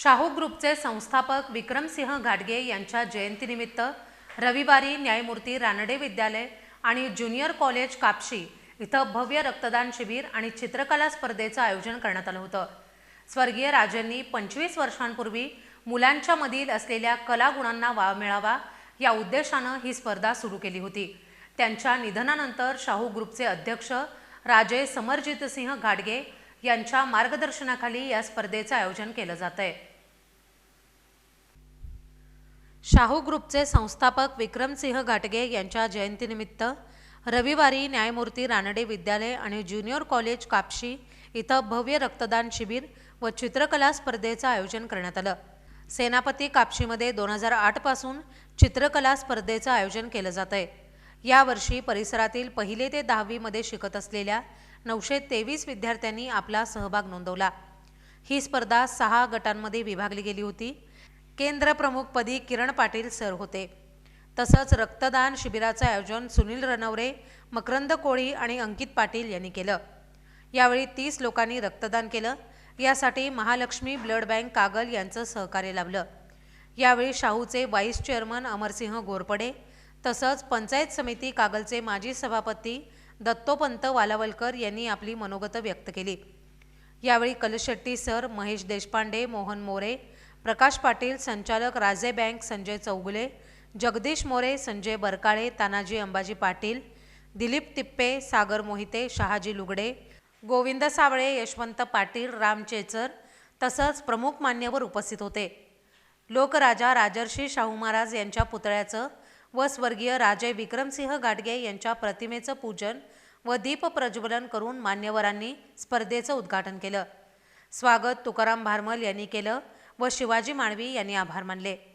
शाहू ग्रुपचे संस्थापक विक्रमसिंह घाटगे यांच्या जयंतीनिमित्त रविवारी न्यायमूर्ती रानडे विद्यालय आणि ज्युनियर कॉलेज कापशी इथं भव्य रक्तदान शिबिर आणि चित्रकला स्पर्धेचं आयोजन करण्यात आलं होतं. स्वर्गीय राजांनी पंचवीस वर्षांपूर्वी मुलांच्या मधील असलेल्या कलागुणांना वाव मिळावा या उद्देशानं ही स्पर्धा सुरू केली होती. त्यांच्या निधनानंतर शाहू ग्रुपचे अध्यक्ष राजे समरजितसिंह घाटगे यांच्या मार्गदर्शनाखाली या स्पर्धेचं आयोजन केलं जात आहे शाहू ग्रुपचे संस्थापक विक्रमसिंह घाटगे यांच्या जयंतीनिमित्त रविवारी न्यायमूर्ती रानडे विद्यालय आणि ज्युनियर कॉलेज कापशी इथं भव्य रक्तदान शिबिर व चित्रकला स्पर्धेचं आयोजन करण्यात आलं. सेनापती कापशीमध्ये दोन हजार आठपासून चित्रकला स्पर्धेचं आयोजन केलं जात आहे यावर्षी परिसरातील पहिले ते दहावीमध्ये शिकत असलेल्या नऊशे तेवीस विद्यार्थ्यांनी आपला सहभाग नोंदवला. ही स्पर्धा सहा गटांमध्ये विभागली गेली होती. केंद्र प्रमुखपदी किरण पाटील सर होते. तसंच रक्तदान शिबिराचं आयोजन सुनील रनवरे मकरंद कोळी आणि अंकित पाटील यांनी केलं. यावेळी तीस लोकांनी रक्तदान केलं. यासाठी महालक्ष्मी ब्लड बँक कागल यांचं सहकार्य लाभलं. यावेळी शाहूचे व्हाईस चेअरमन अमरसिंह गोरपडे तसंच पंचायत समिती कागलचे माजी सभापती दत्तोपंत वालावलकर यांनी आपली मनोगत व्यक्त केली. यावेळी कलशेट्टी सर महेश देशपांडे मोहन मोरे प्रकाश पाटील संचालक राजे बँक संजय चौगुले जगदीश मोरे संजय बरकाळे तानाजी अंबाजी पाटील दिलीप तिप्पे सागर मोहिते शहाजी लुगडे गोविंद सावळे यशवंत पाटील राम चेचर तसंच प्रमुख मान्यवर उपस्थित होते. लोकराजा राजर्षी शाहू महाराज यांच्या पुतळ्याचं व स्वर्गीय राजे विक्रमसिंह गाडगे यांच्या प्रतिमेचं पूजन व दीप प्रज्वलन करून मान्यवरांनी स्पर्धेचं उद्घाटन केलं. स्वागत तुकाराम भारमल यांनी केलं. व शिवाजी माळवी यांनी आभार मानले.